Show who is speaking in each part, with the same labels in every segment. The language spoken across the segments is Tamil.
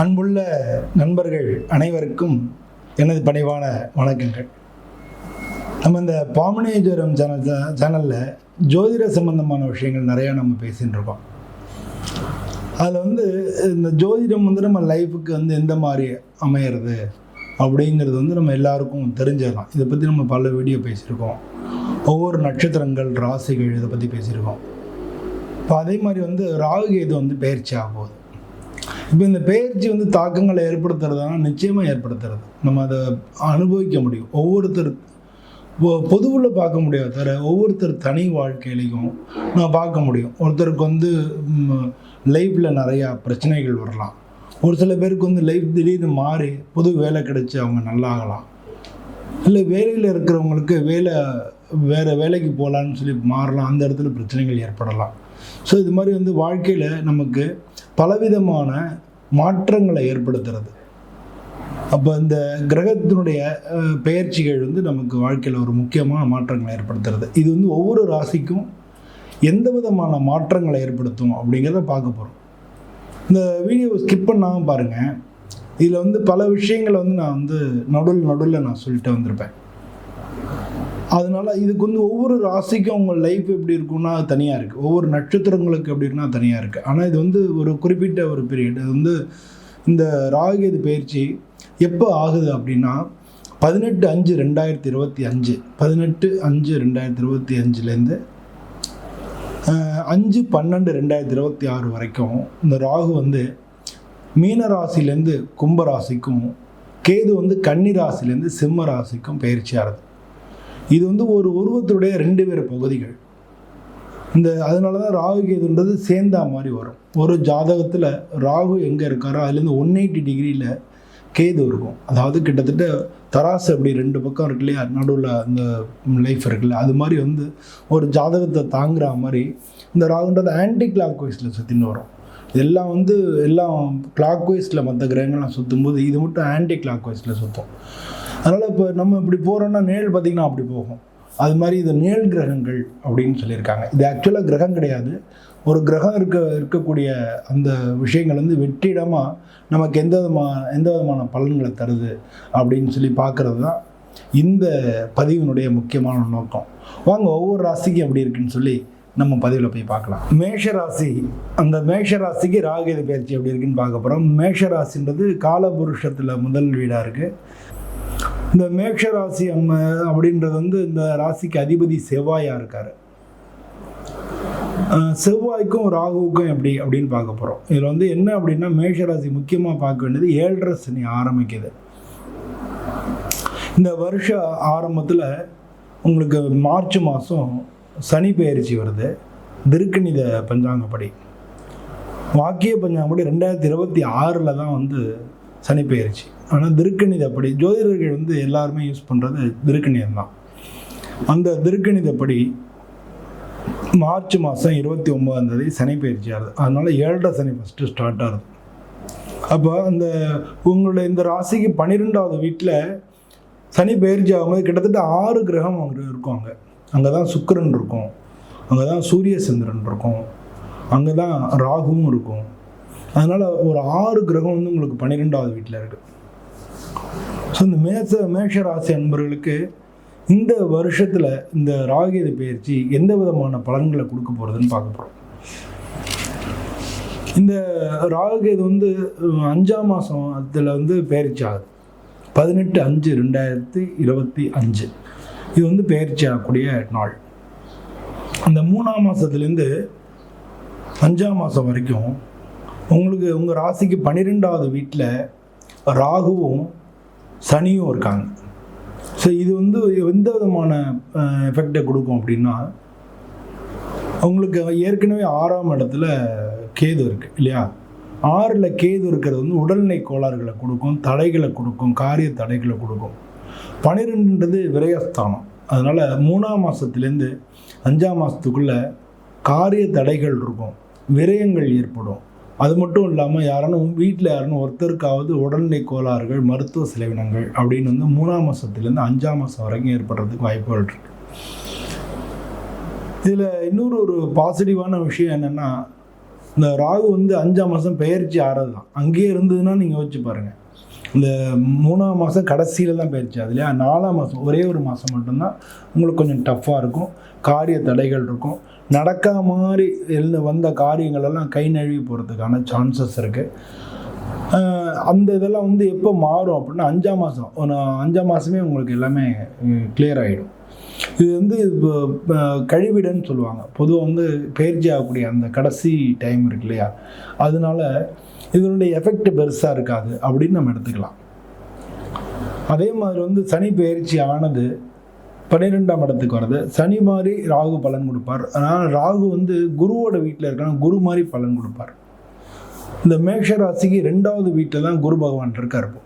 Speaker 1: அன்புள்ள நண்பர்கள் அனைவருக்கும் எனது பணிவான வணக்கங்கள். நம்ம இந்த பாமனேஜரம் சேனல் சேனலில் ஜோதிட சம்பந்தமான விஷயங்கள் நிறையா நம்ம பேசிகிட்டு இருக்கோம். அதில் வந்து இந்த ஜோதிடம் வந்து நம்ம லைஃபுக்கு வந்து எந்த மாதிரி அமையிறது அப்படிங்கிறது வந்து நம்ம எல்லாருக்கும் தெரிஞ்சிடலாம். இதை பற்றி நம்ம பல வீடியோ பேசியிருக்கோம். ஒவ்வொரு நட்சத்திரங்கள் ராசிகள் இதை பற்றி பேசியிருக்கோம். இப்போ அதே மாதிரி வந்து ராகு கேது வந்து பயிற்சி ஆகும் இப்போ இந்த பயிற்சி வந்து தாக்கங்களை ஏற்படுத்துறதுனா நிச்சயமாக ஏற்படுத்துறது. நம்ம அதை அனுபவிக்க முடியும். ஒவ்வொருத்தர் பொதுவில் பார்க்க முடியாது தவிர ஒவ்வொருத்தர் தனி வாழ்க்கையிலையும் நான் பார்க்க முடியும். ஒருத்தருக்கு வந்து லைஃப்பில் நிறையா பிரச்சனைகள் வரலாம். ஒரு சில பேருக்கு வந்து லைஃப் திடீர்னு மாறி புது வேலை கிடைச்சி அவங்க நல்லாகலாம். இல்லை வேலையில் இருக்கிறவங்களுக்கு வேலை வேறு வேலைக்கு போகலான்னு சொல்லி மாறலாம். அந்த இடத்துல பிரச்சனைகள் ஏற்படலாம். ஸோ இது மாதிரி வந்து வாழ்க்கையில் நமக்கு பலவிதமான மாற்றங்களை ஏற்படுத்துறது. அப்போ இந்த கிரகத்தினுடைய பெயர்ச்சிகள் வந்து நமக்கு வாழ்க்கையில் ஒரு முக்கியமான மாற்றங்களை ஏற்படுத்துறது. இது வந்து ஒவ்வொரு ராசிக்கும் எந்த விதமான மாற்றங்களை ஏற்படுத்தும் அப்படிங்கிறத பார்க்க போகிறோம் இந்த வீடியோவை ஸ்கிப் பண்ணாமல் பாருங்கள் இதில் வந்து பல விஷயங்களை வந்து நான் வந்து நடுவில் நடுவில் நான் சொல்லிட்டு வந்திருப்பேன். அதனால இதுக்கு வந்து ஒவ்வொரு ராசிக்கும் உங்கள் லைஃப் எப்படி இருக்கும்னா அது தனியாக இருக்குது ஒவ்வொரு நட்சத்திரங்களுக்கு எப்படி இருக்குன்னா தனியாக இருக்குது ஆனால் இது வந்து ஒரு குறிப்பிட்ட ஒரு பீரியட் அது வந்து இந்த ராகுகேது பயிற்சி எப்போ ஆகுது அப்படின்னா பதினெட்டு அஞ்சு ரெண்டாயிரத்தி இருபத்தி அஞ்சு. பதினெட்டு அஞ்சு ரெண்டாயிரத்தி இருபத்தி அஞ்சுலேருந்து அஞ்சு பன்னெண்டு ரெண்டாயிரத்தி இருபத்தி ஆறு வரைக்கும் இந்த ராகு வந்து மீன ராசிலேருந்து கும்ப ராசிக்கும் கேது வந்து கன்னி ராசிலேருந்து சிம்ம ராசிக்கும் பயிற்சி ஆகுது. இது வந்து ஒரு உருவத்துடைய ரெண்டு பேர் பகுதிகள். இந்த அதனால தான் ராகு கேதுன்றது சேர்ந்தா மாதிரி வரும். ஒரு ஜாதகத்தில் ராகு எங்கே இருக்காரோ அதுலேருந்து ஒன் எயிட்டி டிகிரியில் கேது இருக்கும். அதாவது கிட்டத்தட்ட தராசு அப்படி ரெண்டு பக்கம் இருக்கு இல்லையா? நடுவில் அந்த லைஃப் இருக்குல்ல அது மாதிரி வந்து ஒரு ஜாதகத்தை தாங்குற மாதிரி இந்த ராகுன்றது ஆன்டி கிளாக் வைஸில் சுற்றின்னு வரும். இதெல்லாம் வந்து எல்லாம் கிளாக் வைஸில் மற்ற கிரகங்கள்லாம் சுற்றும் போது இது மட்டும் ஆன்டி கிளாக் வைஸில் சுற்றும் அதனால் இப்போ நம்ம இப்படி போகிறோன்னா நேல் பார்த்திங்கன்னா அப்படி போகும். அது மாதிரி இது நேல் கிரகங்கள் அப்படின்னு சொல்லியிருக்காங்க. இது ஆக்சுவலாக கிரகம் கிடையாது. ஒரு கிரகம் இருக்க இருக்கக்கூடிய அந்த விஷயங்கள் வந்து வெற்றிடமாக நமக்கு எந்த விதமான எந்த விதமான பலன்களை தருது அப்படின்னு சொல்லி பார்க்குறது தான் இந்த பதிவினுடைய முக்கியமான நோக்கம். வாங்க ஒவ்வொரு ராசிக்கும் எப்படி இருக்குன்னு சொல்லி நம்ம பதிவில் போய் பார்க்கலாம். மேஷ ராசி அந்த மேஷ ராசிக்கு ராகுகேது பயிற்சி எப்படி இருக்குன்னு பார்க்க போகிறோம் மேஷ ராசின்றது காலபுருஷத்தில் முதல் வீடாக இருக்குது இந்த மேஷ ராசி அம்ம அப்படின்றது வந்து இந்த ராசிக்கு அதிபதி செவ்வாயாக இருக்கார். செவ்வாய்க்கும் ராகுவுக்கும் எப்படி அப்படின்னு பார்க்க போகிறோம் இதில் வந்து என்ன அப்படின்னா மேஷ ராசி முக்கியமாக பார்க்க வேண்டியது ஏழரை சனி ஆரம்பிக்குது. இந்த வருஷ ஆரம்பத்தில் உங்களுக்கு மார்ச் மாதம் சனி பயிற்சி வருது. திருக்கணித பஞ்சாங்கப்படி. வாக்கிய பஞ்சாங்கப்படி ரெண்டாயிரத்தி இருபத்தி ஆறில் தான் வந்து சனி பெயர்ச்சி ஆனால் திருக்கணிதப்படி ஜோதிடர்கள் வந்து எல்லாருமே யூஸ் பண்ணுறது திருக்கணிதம் தான். அந்த திருக்கணிதப்படி மார்ச் மாதம் இருபத்தி ஒம்பதாந்தேதி சனி பயிற்சி ஆகுது. அதனால் ஏழரை சனி ஃபஸ்ட்டு ஸ்டார்ட் ஆகுது. அப்போ அந்த உங்களுடைய இந்த ராசிக்கு பன்னிரெண்டாவது வீட்டில் சனி பயிற்சி ஆகும்போது கிட்டத்தட்ட ஆறு கிரகம் அங்கே இருக்கும் அங்கே. அங்கே தான் சுக்கரன் இருக்கும். அங்கே தான் சூரிய சந்திரன் இருக்கும். அங்கே தான் ராகுவும் இருக்கும். அதனால் ஒரு ஆறு கிரகம் வந்து உங்களுக்கு பன்னிரெண்டாவது வீட்டில் இருக்குது ஸோ இந்த மேச மேஷ ராசி அன்பர்களுக்கு இந்த வருஷத்தில் இந்த ராகேது பயிற்சி எந்த விதமான பலன்களை கொடுக்க போகிறதுன்னு பார்க்க போகிறோம் இந்த ராகுகேது வந்து அஞ்சாம் மாதம் அதில் வந்து பயிற்சி ஆகுது. பதினெட்டு அஞ்சு ரெண்டாயிரத்தி இருபத்தி அஞ்சு. இது வந்து பயிற்சி ஆகக்கூடிய நாள். அந்த மூணாம் மாதத்துலேருந்து அஞ்சாம் மாதம் வரைக்கும் உங்களுக்கு உங்கள் ராசிக்கு பன்னிரெண்டாவது வீட்டில் ராகுவும் சனியும் இருக்காங்க. ஸோ இது வந்து எந்த விதமான எஃபெக்டை கொடுக்கும் அப்படின்னா உங்களுக்கு ஏற்கனவே ஆறாம் இடத்துல கேது இருக்குது இல்லையா? ஆறில் கேது இருக்கிறது வந்து உடல்நிலை கோளாறுகளை கொடுக்கும் தடைகளை கொடுக்கும் காரிய தடைகளை கொடுக்கும். பனிரெண்டுன்றது விரயஸ்தானம். அதனால் மூணாம் மாதத்துலேருந்து அஞ்சாம் மாதத்துக்குள்ளே காரிய தடைகள் இருக்கும் விரயங்கள் ஏற்படும். அது மட்டும் இல்லாமல் யாரானும் வீட்டில் யாரும் ஒருத்தருக்காவது உடல்நிலை கோளாறுகள் மருத்துவ செலவினங்கள் அப்படின்னு வந்து மூணாம் மாதத்துலேருந்து அஞ்சாம் மாதம் வரைக்கும் ஏற்படுறதுக்கு வாய்ப்புகள் இருக்கு. இதில் இன்னொரு ஒரு பாசிட்டிவான விஷயம் என்னென்னா இந்த ராகு வந்து அஞ்சாம் மாதம் பெயர்ச்சி ஆறது தான் அங்கேயே இருந்ததுன்னா நீங்கள் யோசிச்சு பாருங்கள் இந்த மூணாம் மாதம் கடைசியில் தான் பயிற்சி அது இல்லையா நாலாம் மாதம் ஒரே ஒரு மாதம் மட்டும்தான் உங்களுக்கு கொஞ்சம் டஃப்பாக இருக்கும். காரிய தடைகள் இருக்கும். நடக்காத மாதிரி எழுந்து வந்த காரியங்களெல்லாம் கை நழுவி போகிறதுக்கான சான்சஸ் இருக்குது அந்த இதெல்லாம் வந்து எப்போ மாறும் அப்படின்னா அஞ்சாம் மாதம் ஒரு அஞ்சாம் மாதமே உங்களுக்கு எல்லாமே கிளியர் ஆகிடும் இது வந்து இப்போ இப்போ கழிவிடன்னு சொல்லுவாங்க. பொதுவாக வந்து பயிற்சி ஆகக்கூடிய அந்த கடைசி டைம் இருக்கு இல்லையா? அதனால இதனுடைய எஃபெக்ட் பெருசாக இருக்காது அப்படின்னு நம்ம எடுத்துக்கலாம். அதே மாதிரி வந்து சனி பயிற்சி ஆனது பன்னிரெண்டாம் இடத்துக்கு வர்றது. சனி மாதிரி ராகு பலன் கொடுப்பார். அதனால் ராகு வந்து குருவோட வீட்டில் இருக்காங்க குரு மாதிரி பலன் கொடுப்பார். இந்த மேஷ ராசிக்கு ரெண்டாவது வீட்டில் தான் குரு பகவான் இருக்கார் இப்போ.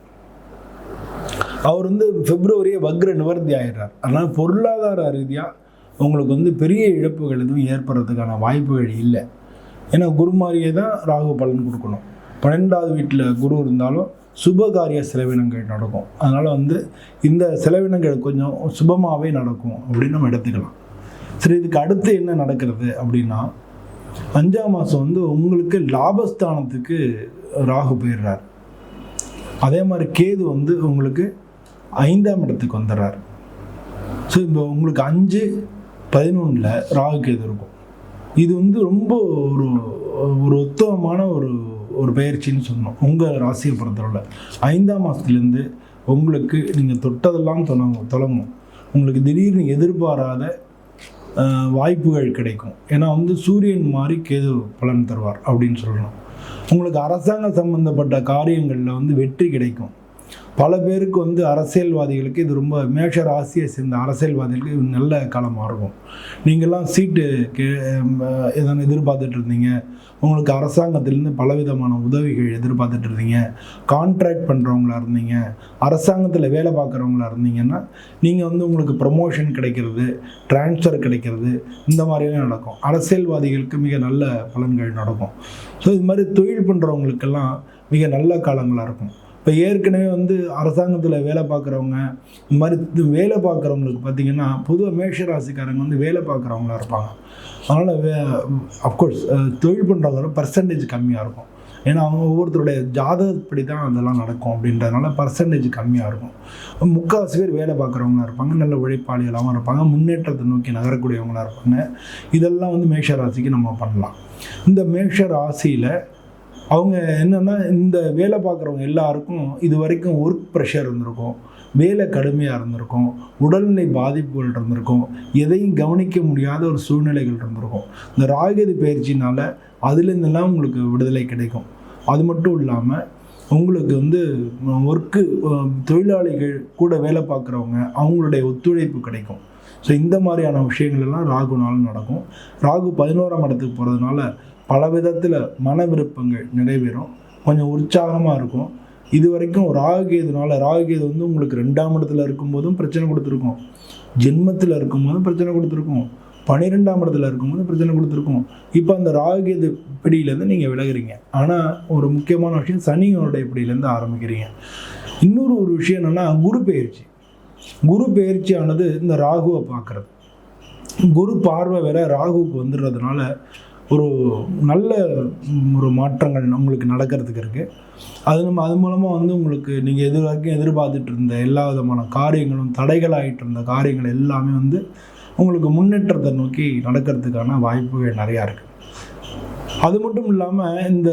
Speaker 1: அவர் வந்து பிப்ரவரியே வக்ர நிவர்த்தி ஆயிடுறார். அதனால் பொருளாதார ரீதியாக உங்களுக்கு வந்து பெரிய இழப்புகள் எதுவும் ஏற்படுறதுக்கான வாய்ப்புகள் இல்லை. ஏன்னா குரு மாதிரியே தான் ராகு பலன் கொடுக்கணும். பன்னெண்டாவது வீட்டில் குரு இருந்தாலும் சுபகாரிய செலவினங்கள் நடக்கும். அதனால் வந்து இந்த செலவினங்கள் கொஞ்சம் சுபமாகவே நடக்கும் அப்படின்னு நம்ம எடுத்துக்கலாம். சரி இதுக்கு அடுத்து என்ன நடக்கிறது அப்படின்னா அஞ்சாம் மாதம் வந்து உங்களுக்கு லாபஸ்தானத்துக்கு ராகு போயிடுறார். அதே மாதிரி கேது வந்து உங்களுக்கு ஐந்தாம் இடத்துக்கு வந்துடுறார். ஸோ இப்போ உங்களுக்கு அஞ்சு பதினொன்றில் ராகு கேது இருக்கும். இது வந்து ரொம்ப ஒரு ஒரு உத்தமமான ஒரு ஒரு பயிற்சின்னு சொல்லணும். உங்கள் ராசியை பொறுத்தவரை. ஐந்தாம் மாதத்துலேருந்து உங்களுக்கு நீங்கள் தொட்டதெல்லாம் தொடங்கும் தொடங்கும் உங்களுக்கு திடீர்னு எதிர்பாராத வாய்ப்புகள் கிடைக்கும். ஏன்னா வந்து சூரியன் மாதிரி கேது பலன் தருவார் அப்படின்னு சொல்லணும். உங்களுக்கு அரசாங்க சம்பந்தப்பட்ட காரியங்களில் வந்து வெற்றி கிடைக்கும். பல பேருக்கு வந்து அரசியல்வாதிகளுக்கு இது ரொம்ப மேஷ ராசியை சேர்ந்த அரசியல்வாதிகளுக்கு இது நல்ல காலமாக இருக்கும் நீங்கள்லாம் சீட்டு கே எதனா எதிர்பார்த்துட்டு இருந்தீங்க? உங்களுக்கு அரசாங்கத்திலேருந்து பலவிதமான உதவிகள் எதிர்பார்த்துட்டு இருந்தீங்க. கான்ட்ராக்ட் பண்ணுறவங்களா இருந்தீங்க. அரசாங்கத்தில் வேலை பார்க்குறவங்களா இருந்தீங்கன்னா நீங்கள் வந்து உங்களுக்கு ப்ரமோஷன் கிடைக்கிறது ட்ரான்ஸ்ஃபர் கிடைக்கிறது இந்த மாதிரிலாம் நடக்கும். அரசியல்வாதிகளுக்கு மிக நல்ல பலன்கள் நடக்கும். ஸோ இது மாதிரி தொழில் பண்ணுறவங்களுக்கெல்லாம் மிக நல்ல காலங்களாக இருக்கும். இப்போ ஏற்கனவே வந்து அரசாங்கத்தில் வேலை பார்க்குறவங்க இந்த மாதிரி வேலை பார்க்குறவங்களுக்கு பார்த்தீங்கன்னா பொதுவாக மேஷராசிக்காரங்க வந்து வேலை பார்க்குறவங்களா இருப்பாங்க. அதனால் வே அஃப்கோர்ஸ் தொழில் பண்ணுறவங்க பர்சன்டேஜ் கம்மியாக இருக்கும். ஏன்னா அவங்க ஒவ்வொருத்தருடைய ஜாதகப்படி தான் அதெல்லாம் நடக்கும் அப்படின்றதுனால பர்சன்டேஜ் கம்மியாக இருக்கும். முக்கால்வாசி பேர் வேலை பார்க்குறவங்களா இருப்பாங்க நல்ல உழைப்பாளிகளாகவும் இருப்பாங்க முன்னேற்றத்தை நோக்கி நகரக்கூடியவங்களா இருப்பாங்க. இதெல்லாம் வந்து மேஷ ராசிக்கு நம்ம பண்ணலாம். இந்த மேஷ ராசியில் அவங்க என்னென்னா இந்த வேலை பார்க்குறவங்க எல்லாருக்கும் இது வரைக்கும் ஒர்க் ப்ரெஷர் இருந்திருக்கும் வேலை கடுமையாக இருந்திருக்கும் உடல்நிலை பாதிப்புகள் இருந்திருக்கும் எதையும் கவனிக்க முடியாத ஒரு சூழ்நிலைகள் இருந்திருக்கும். இந்த ராகதி பயிற்சினால் அதுலேருந்தெல்லாம் உங்களுக்கு விடுதலை கிடைக்கும். அது மட்டும் இல்லாமல் உங்களுக்கு வந்து ஒர்க்கு தொழிலாளிகள் கூட வேலை பார்க்குறவங்க அவங்களுடைய ஒத்துழைப்பு கிடைக்கும். ஸோ இந்த மாதிரியான விஷயங்கள் எல்லாம் ராகுனாலும் நடக்கும். ராகு பதினோராம் இடத்துக்கு போகிறதுனால பல விதத்தில் மன விருப்பங்கள் நிறைவேறும். கொஞ்சம் உற்சாகமாக இருக்கும். இது வரைக்கும் ராகுகேதுனால ராகுகேது வந்து உங்களுக்கு ரெண்டாம் இடத்துல இருக்கும்போதும் பிரச்சனை கொடுத்துருக்கும். ஜென்மத்தில் இருக்கும்போதும் பிரச்சனை கொடுத்துருக்கும். பன்னிரெண்டாம் இடத்துல இருக்கும்போது பிரச்சனை கொடுத்துருக்கும். இப்போ அந்த ராகுகேது பிடியிலேருந்து நீங்கள் விலகுறீங்க. ஆனால் ஒரு முக்கியமான விஷயம் சனியோடைய பிடியிலேருந்து ஆரம்பிக்கிறீங்க. இன்னொரு ஒரு விஷயம் என்னென்னா குரு பயிற்சி குரு பயிற்சியானது இந்த ராகுவை பார்க்குறது. குரு பார்வை வேற ராகுவுக்கு வந்துடுறதுனால ஒரு நல்ல ஒரு மாற்றங்கள் உங்களுக்கு நடக்கிறதுக்கு இருக்குது அது நம்ம அது மூலமாக வந்து உங்களுக்கு நீங்கள் எது வரைக்கும் எதிர்பார்த்துட்டு இருந்த எல்லா விதமான காரியங்களும் தடைகளாகிட்டு இருந்த காரியங்கள் எல்லாமே வந்து உங்களுக்கு முன்னேற்றத்தை நோக்கி நடக்கிறதுக்கான வாய்ப்புகள் நிறையா இருக்குது அது மட்டும் இல்லாமல் இந்த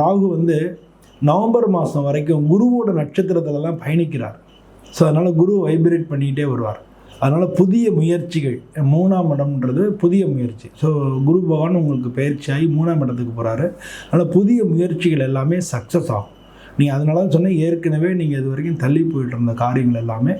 Speaker 1: ராகு வந்து நவம்பர் மாதம் வரைக்கும் குருவோட நட்சத்திரத்துல தான் பயணிக்கிறார். ஸோ அதனால் குரு வைப்ரேட் பண்ணிக்கிட்டே வருவார். அதனால் புதிய முயற்சிகள் மூணாம் இடம்ன்றது புதிய முயற்சி. ஸோ குரு பகவான் உங்களுக்கு பயிற்சியாகி மூணாம் இடத்துக்கு போகிறாரு அதனால் புதிய முயற்சிகள் எல்லாமே சக்ஸஸ் ஆகும். நீங்கள் அதனால தான் சொன்னேன் ஏற்கனவே நீங்கள் இது வரைக்கும் தள்ளி போயிட்டு இருந்த காரியங்கள் எல்லாமே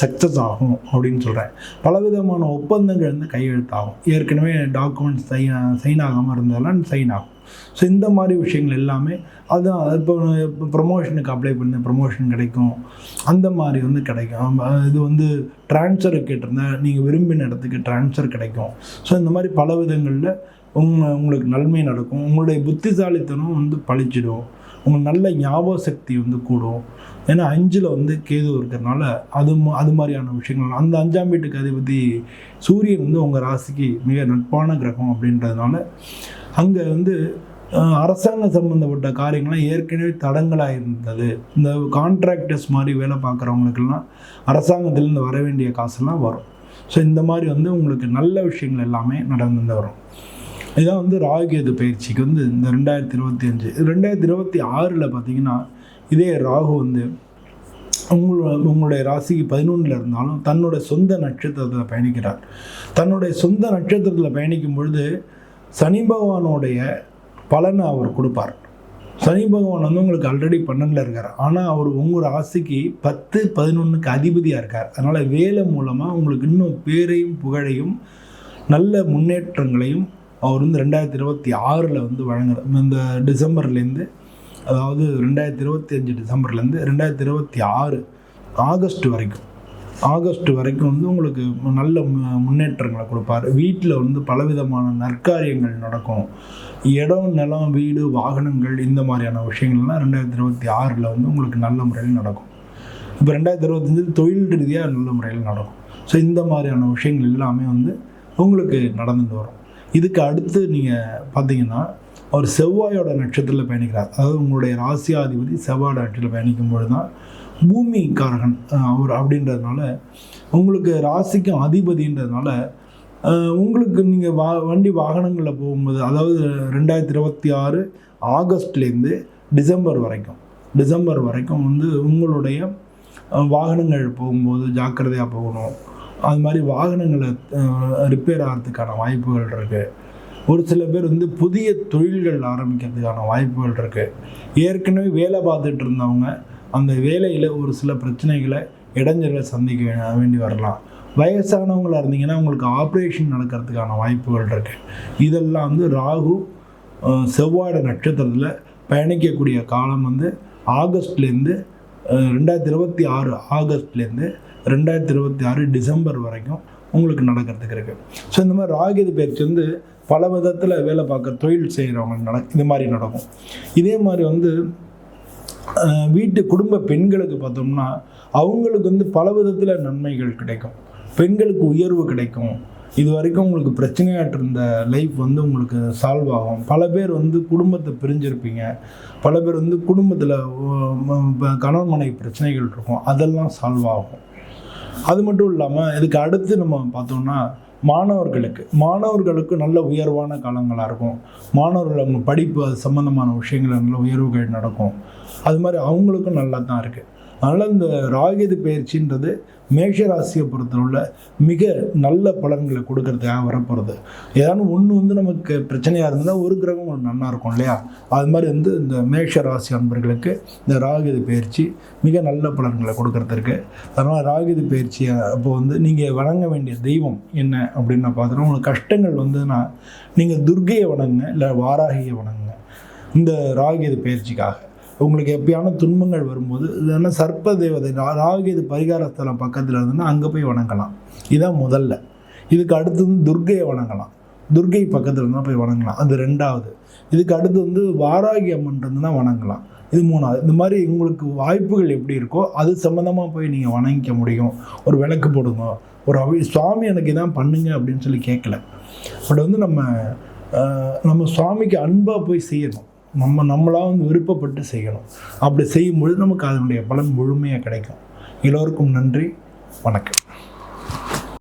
Speaker 1: சக்ஸஸ் ஆகும் அப்படின்னு சொல்கிறேன் பலவிதமான ஒப்பந்தங்கள் வந்து கையெழுத்தாகும். ஏற்கனவே டாக்குமெண்ட்ஸ் சைன் சைன் ஆகாமல் இருந்ததெல்லாம் சைன் ஆகும். ஸோ இந்த மாதிரி விஷயங்கள் எல்லாமே அதுதான் இப்போ இப்போ ப்ரொமோஷனுக்கு அப்ளை பண்ண ப்ரொமோஷன் கிடைக்கும். அந்த மாதிரி வந்து கிடைக்கும். இது வந்து ட்ரான்ஸ்ஃபர் கேட்டிருந்தேன் நீங்கள் விரும்பின இடத்துக்கு ட்ரான்ஸ்ஃபர் கிடைக்கும். ஸோ இந்த மாதிரி பல விதங்களில் உங்கள் உங்களுக்கு நன்மை நடக்கும். உங்களுடைய புத்திசாலித்தனம் வந்து பழிச்சிடும். உங்களுக்கு நல்ல ஞாபக சக்தி வந்து கூடும். ஏன்னா அஞ்சில் வந்து கேது இருக்கிறதுனால அது ம- அது மாதிரியான விஷயங்கள். அந்த அஞ்சாம் வீட்டுக்கு அதிபதி சூரியன் வந்து உங்கள் ராசிக்கு மிக நட்பான கிரகம் அப்படின்றதுனால அங்கே வந்து அரசாங்கம் சம்மந்தப்பட்ட காரியங்கள்லாம் ஏற்கனவே தடங்களாக இருந்தது இந்த கான்ட்ராக்டர்ஸ் மாதிரி வேலை பார்க்குறவங்களுக்கெல்லாம் அரசாங்கத்திலேருந்து வர வேண்டிய காசெல்லாம் வரும். ஸோ இந்த மாதிரி வந்து உங்களுக்கு நல்ல விஷயங்கள் எல்லாமே நடந்து வரும். இதான் வந்து ராகுகேது பயிற்சிக்கு வந்து இந்த ரெண்டாயிரத்தி இருபத்தி அஞ்சு ரெண்டாயிரத்தி இருபத்தி ஆறில் பார்த்தீங்கன்னா இதே ராகு வந்து உங்களோட உங்களுடைய ராசிக்கு பதினொன்றில் இருந்தாலும் தன்னுடைய சொந்த நட்சத்திரத்தில் பயணிக்கிறார். தன்னுடைய சொந்த நட்சத்திரத்தில் பயணிக்கும் பொழுது சனி பகவானுடைய பலனை அவர் கொடுப்பார். சனி பகவான் வந்து உங்களுக்கு ஆல்ரெடி பன்னெண்டில் இருக்கார். ஆனால் அவர் உங்கள் ராசிக்கு பத்து பதினொன்றுக்கு அதிபதியாக இருக்கார். அதனால் வேலை மூலமாக உங்களுக்கு இன்னும் பேரையும் புகழையும் நல்ல முன்னேற்றங்களையும் அவர் வந்து ரெண்டாயிரத்தி இருபத்தி ஆறில் வந்து வழங்குற இந்த டிசம்பர்லேருந்து அதாவது ரெண்டாயிரத்தி இருபத்தி அஞ்சு டிசம்பர்லேருந்து ரெண்டாயிரத்தி இருபத்தி ஆறு ஆகஸ்ட் வரைக்கும். ஆகஸ்ட் வரைக்கும் வந்து உங்களுக்கு நல்ல மு- முன்னேற்றங்களை கொடுப்பார். வீட்டில் வந்து பலவிதமான நற்காரியங்கள் நடக்கும். இடம் நிலம் வீடு வாகனங்கள் இந்த மாதிரியான விஷயங்கள்லாம் ரெண்டாயிரத்தி இருபத்தி ஆறில் வந்து உங்களுக்கு நல்ல முறையில் நடக்கும். இப்போ ரெண்டாயிரத்தி இருபத்தஞ்சு தொழில் ரீதியாக நல்ல முறையில் நடக்கும். ஸோ இந்த மாதிரியான விஷயங்கள் எல்லாமே வந்து உங்களுக்கு நடந்துட்டு வரும். இதுக்கு அடுத்து நீங்கள் பார்த்தீங்கன்னா அவர் செவ்வாயோட நட்சத்திரத்தில் பயணிக்கிறார். அதாவது உங்களுடைய ராசியாதிபதி செவ்வாய் நட்சத்திரத்தில் பயணிக்கும் பொழுது தான் பூமி காரகன் அவர் அப்படின்றதுனால உங்களுக்கு ராசிக்கும் அதிபதின்றதுனால உங்களுக்கு நீங்கள் வா வண்டி வாகனங்களில் போகும்போது அதாவது ரெண்டாயிரத்தி இருபத்தி ஆறு ஆகஸ்ட்லேருந்து டிசம்பர் வரைக்கும் டிசம்பர் வரைக்கும் வந்து உங்களுடைய வாகனங்கள் போகும்போது ஜாக்கிரதையாக போகணும். அது மாதிரி வாகனங்களை ரிப்பேர் ஆகிறதுக்கான வாய்ப்புகள் இருக்குது ஒரு சில பேர் வந்து புதிய தொழில்கள் ஆரம்பிக்கிறதுக்கான வாய்ப்புகள் இருக்குது ஏற்கனவே வேலை பார்த்துட்டு இருந்தவங்க அந்த வேலையில் ஒரு சில பிரச்சனைகளை இடைஞ்சலை சந்திக்க வே- வேண்டி வரலாம். வயசானவங்களாக இருந்தீங்கன்னா உங்களுக்கு ஆப்ரேஷன் நடக்கிறதுக்கான வாய்ப்புகள் இருக்குது இதெல்லாம் வந்து ராகு செவ்வாடு நட்சத்திரத்தில் பயணிக்கக்கூடிய காலம் வந்து ஆகஸ்ட்லேருந்து ரெண்டாயிரத்தி இருபத்தி ஆறு ஆகஸ்ட்லேருந்து ரெண்டாயிரத்தி இருபத்தி ஆறு டிசம்பர் வரைக்கும் உங்களுக்கு நடக்கிறதுக்கு இருக்குது ஸோ இந்த மாதிரி ராகிது பயிற்சி வந்து பல விதத்தில் வேலை பார்க்க தொழில் செய்கிறவங்க நட இது மாதிரி நடக்கும். இதே மாதிரி வந்து வீட்டு குடும்ப பெண்களுக்கு பார்த்தோம்னா அவங்களுக்கு வந்து பல விதத்தில் நன்மைகள் கிடைக்கும். பெண்களுக்கு உயர்வு கிடைக்கும். இது வரைக்கும் உங்களுக்கு பிரச்சனையாட்டு இருந்த லைஃப் வந்து உங்களுக்கு சால்வ் ஆகும். பல பேர் வந்து குடும்பத்தை பிரிஞ்சிருப்பீங்க. பல பேர் வந்து குடும்பத்தில் கணவன் மனைவி பிரச்சனைகள் இருக்கும். அதெல்லாம் சால்வ் ஆகும். அது மட்டும் இல்லாமல் இதுக்கு அடுத்து நம்ம பார்த்தோம்னா மாணவர்களுக்கு மாணவர்களுக்கு நல்ல உயர்வான காலங்களாக இருக்கும். மாணவர்கள் அவங்க படிப்பு அது சம்மந்தமான விஷயங்கள் நல்ல உயர்வுகள் நடக்கும். அது மாதிரி அவங்களுக்கும் நல்லா தான் இருக்குது அதனால் இந்த ராகித பயிற்சின்றது மேஷராசியை பொறுத்தவரை மிக நல்ல பலன்களை கொடுக்கறதுக்காக வரப்போகிறது ஏதாவது ஒன்று வந்து நமக்கு பிரச்சனையாக இருந்தால் ஒரு கிரகம் ஒன்று நல்லா இருக்கும் இல்லையா? அது மாதிரி வந்து இந்த மேஷ ராசி அன்பர்களுக்கு இந்த ராகிது பயிற்சி மிக நல்ல பலன்களை கொடுக்கறதுக்கு. அதனால் ராகிது பயிற்சியை அப்போ வந்து நீங்கள் வணங்க வேண்டிய தெய்வம் என்ன அப்படின்னு நான் பார்த்தோன்னா உங்களுக்கு கஷ்டங்கள் வந்துன்னா நீங்கள் துர்கையை வணங்குங்க இல்லை வாராகியை வணங்குங்க. இந்த ராகிது பயிற்சிக்காக. உங்களுக்கு எப்பயான துன்பங்கள் வரும்போது இல்லைன்னா சர்ப்ப தேவதை ராகுகேது ராகிது பக்கத்தில் இருந்துன்னா அங்கே போய் வணங்கலாம். இதுதான் முதல்ல. இதுக்கு அடுத்து வந்து துர்கையை வணங்கலாம். துர்க்கை பக்கத்தில் இருந்தால் போய் வணங்கலாம். அது ரெண்டாவது. இதுக்கு அடுத்து வந்து வாராகி அம்மன் இருந்துன்னா வணங்கலாம். இது மூணாவது. இந்த மாதிரி உங்களுக்கு வாய்ப்புகள் எப்படி இருக்கோ அது சம்மந்தமாக போய் நீங்கள் வணங்கிக்க முடியும். ஒரு விளக்கு போடுங்க. ஒரு அவி சுவாமி எனக்கு இதான் பண்ணுங்க அப்படின்னு சொல்லி கேட்கல பட் வந்து நம்ம நம்ம சுவாமிக்கு அன்பாக போய் செய்யணும். நம்ம நம்மளாக வந்து விருப்பப்பட்டு செய்யணும். அப்படி செய்யும்பொழுது நமக்கு அதனுடைய பலன் முழுமையாக கிடைக்கும். எல்லோருக்கும் நன்றி. வணக்கம்.